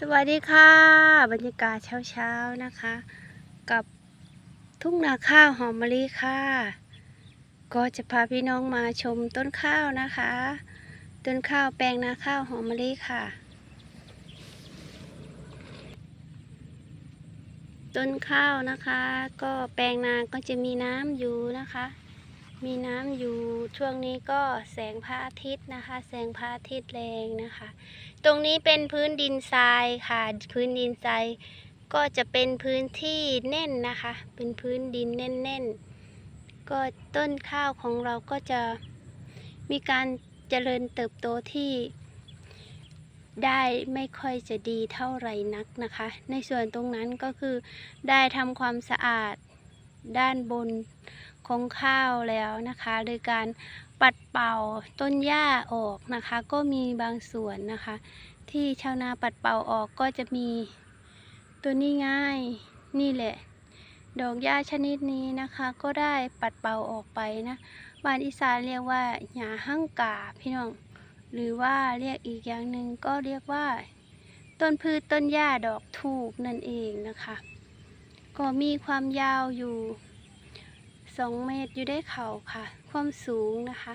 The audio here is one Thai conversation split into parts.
สวัสดีค่ะ บรรยากาศเช้าๆนะคะ กับทุ่งนาข้าวหอมมะลิค่ะ ก็จะพาพี่น้องมาชมต้นข้าวนะคะ ต้นข้าวแปลงนาข้าวหอมมะลิค่ะ ต้นข้าวนะคะ ก็แปลงนาก็จะมีน้ำอยู่นะคะ มีน้ำอยู่ช่วงนี้ก็แสงพระอาทิตย์นะคะ แสงพระอาทิตย์แรงนะคะ ตรงนี้เป็นพื้นดินทรายค่ะ พื้นดินทรายก็จะเป็นพื้นที่แน่นนะคะ เป็นพื้นดินแน่นๆ ก็ต้นข้าวของเราก็จะมีการเจริญเติบโตที่ได้ไม่ค่อยจะดีเท่าไหร่นักนะคะ ในส่วนตรงนั้นก็คือได้ทำความสะอาดด้านบน ของข้าวแล้วนะคะโดยการปัดเป่าต้นหญ้าออกนะคะ ก็มีบางส่วนนะคะ ที่ชาวนาปัดเป่าออกก็จะมีตัวนี้ง่ายนี่แหละ ดอกหญ้าชนิดนี้นะคะ ก็ได้ปัดเป่าออกไปนะบ้านอีสานเรียกว่าหญ้าหั่งกาพี่น้องหรือว่าเรียกอีกอย่างหนึ่งก็เรียกว่า ต้นพืชต้นหญ้าดอกทูบนั่นเองนะคะ ก็มีความยาวอยู่ 2เมตรอยู่ได้เข่าค่ะ ความสูงนะคะ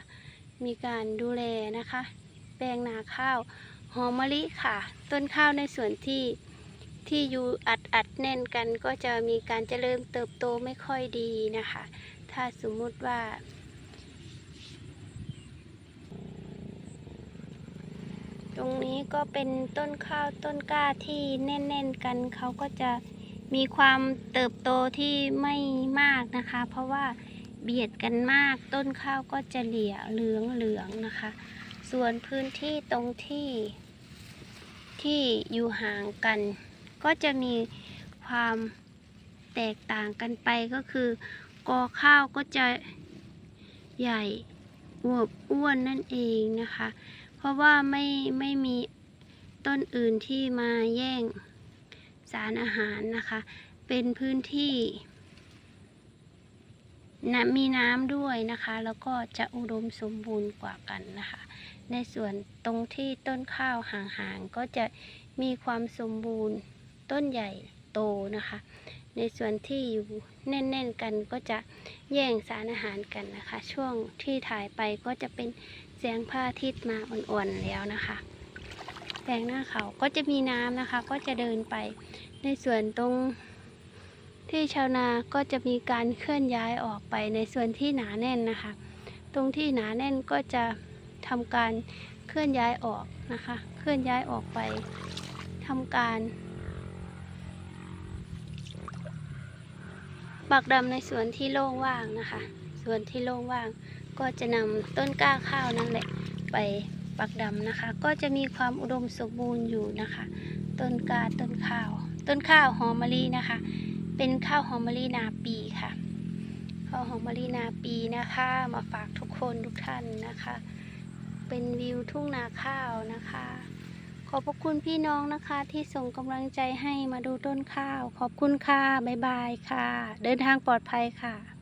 มีการดูแลนะคะ แปลงนาข้าวหอมมะลิค่ะ ต้นข้าวในส่วนที่ที่อยู่อัดอัดแน่นกันก็จะมีการเจริญเติบโตไม่ค่อยดีนะคะ ถ้าสมมุติว่า ตรงนี้ก็เป็นต้นข้าวต้นกล้าที่แน่นๆกันเขาก็จะ มีความเติบโตที่ไม่มากนะคะ เพราะว่าเบียดกันมากต้นข้าวก็จะเหลี่ยเหลืองเหลืองนะคะ ส่วนพื้นที่ตรงที่ ที่อยู่ห่างกัน ก็จะมีความแตกต่างกันไปก็คือกอข้าวก็จะใหญ่อวบอ้วนนั่นเองนะคะ เพราะว่าไม่ไม่มีต้นอื่นที่มาแย่ง สารอาหารนะคะ เป็นพื้นที่นะมีน้ำด้วยนะคะ แล้วก็จะอุดมสมบูรณ์กว่ากันนะคะ ในส่วนตรงที่ต้นข้าวห่างๆก็จะมีความสมบูรณ์ต้นใหญ่โตนะคะ ในส่วนที่อยู่แน่นๆกันก็จะแย่งสารอาหารกันนะคะ ช่วงที่ถ่ายไปก็จะเป็นแสงพระอาทิตย์มาอ่อนๆแล้วนะคะ แปลงหน้าเขาก็จะมีน้ำนะคะ ก็จะเดินไป ในส่วนตรงที่ชาวนาก็จะมีการเคลื่อนย้ายออกไปในส่วนที่หนาแน่นนะคะ ตรงที่หนาแน่นก็จะทำการเคลื่อนย้ายออกนะคะ เคลื่อนย้ายออกไปทำการปักดำในส่วนที่โล่งว่างนะคะ ส่วนที่โล่งว่างก็จะนำต้นกล้าข้าวนั่นแหละไป ปักดำนะคะ ก็จะมีความอุดมสมบูรณ์อยู่นะคะ ต้นกาต้นข้าว ต้นข้าวหอมมะลินะคะ เป็นข้าวหอมมะลินาปีค่ะข้าวหอมมะลินาปีนะคะ มาฝากทุกคนทุกท่านนะคะ เป็นวิวทุ่งนาข้าวนะคะขอบพระคุณพี่น้องนะคะที่ส่งกำลังใจให้มาดูต้นข้าว ขอบคุณค่ะ บ๊ายบายค่ะ เดินทางปลอดภัยค่ะ